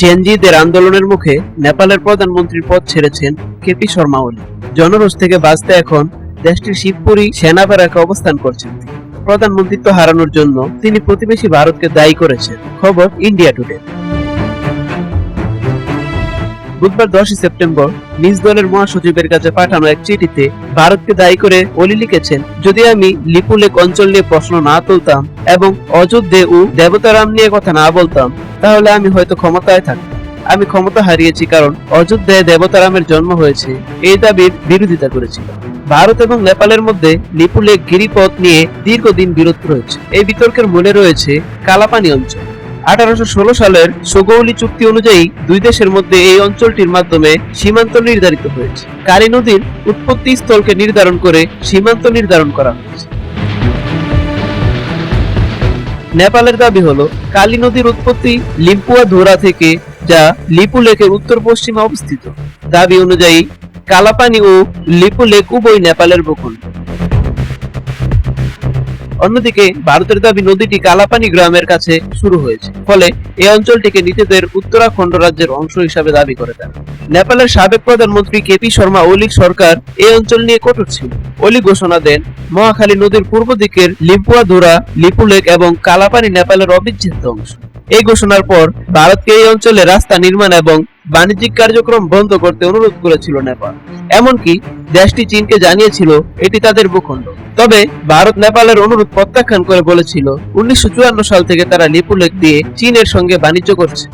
জেনজিদের আন্দোলনের মুখে নেপালের প্রধানমন্ত্রীর পদ ছেড়েছেন কেপি শর্মা ওলি। জনরোষ থেকে বাঁচতে এখন দেশটির শিবপুরী সেনা ব্যারাকে অবস্থান করছেন প্রধানমন্ত্রিত্ব হারানোর জন্য তিনি প্রতিবেশী ভারতকে দায়ী করেছেন। খবর ইন্ডিয়া টুডে। বুধবার দশই সেপ্টেম্বর নিজ দলের মহাসচিবের কাছে পাঠানো এক চিঠিতে ভারতকে দায়ী করে অলি লিখেছেন, যদি আমি লিপুলেক অঞ্চল নিয়ে প্রশ্ন না তুলতাম এবং অযোধ্যে ও দেবতারাম নিয়ে কথা না বলতাম, তাহলে আমি হয়তো ক্ষমতায় থাকতাম। আমি ক্ষমতা হারিয়েছি কারণ অযোধ্যায় দেবতারামের জন্ম হয়েছে। এই দাবির বিরোধিতা করেছিল ভারত এবং নেপালের মধ্যে লিপুলেক গিরিপথ নিয়ে দীর্ঘদিন বিরোধ রয়েছে। এই বিতর্কের মূলে রয়েছে কালাপানি অঞ্চল। আঠারোশো ষোলো সালের সোগৌলি চুক্তি অনুযায়ী দুই দেশের মধ্যে এই অঞ্চলটির মাধ্যমে সীমান্ত নির্ধারিত হয়েছে। কালী নদীর উৎপত্তি স্থলকে নির্ধারণ করে সীমান্ত নির্ধারণ করা হয়েছে। নেপালের দাবি হলো, কালী নদীর উৎপত্তি লিম্পুয়া ধোরা থেকে, যা লিপু লেকের উত্তর পশ্চিমে অবস্থিত। দাবি অনুযায়ী, কালাপানি ও লিপু লেক উভয় নেপালের ভূখণ্ড। অন্যদিকে ভারতের দাবি নদীটি কালাপানি গ্রামের কাছে শুরু হয়েছে। ফলে এই অঞ্চলটিকে নিজেদের উত্তরাখণ্ড রাজ্যের অংশ হিসাবে দাবি করে তারা। নেপালের সাবেক প্রধানমন্ত্রী কেপি শর্মা ওলির সরকার এই অঞ্চল নিয়ে কঠোর ছিল। ওলি ঘোষণা দেন, মহাখালী নদীর পূর্ব দিকের লিপুয়াধুরা লিপুলেক এবং কালাপানি নেপালের অবিচ্ছেদ্য অংশ। এই ঘোষণার পর ভারতকে এই অঞ্চলে রাস্তা নির্মাণ এবং বাণিজ্যিক কার্যক্রম বন্ধ করতে অনুরোধ করেছিল নেপাল। এমনকি দেশটি চীনকে জানিয়েছিল, এটি তাদের ভূখণ্ড। তবে ভারত নেপালের অনুরোধ প্রত্যাখ্যান করে বলেছিল, উনিশশো চুয়ান্ন সাল থেকে তারা নিপুলেক দিয়ে চীনের সঙ্গে বাণিজ্য করছে।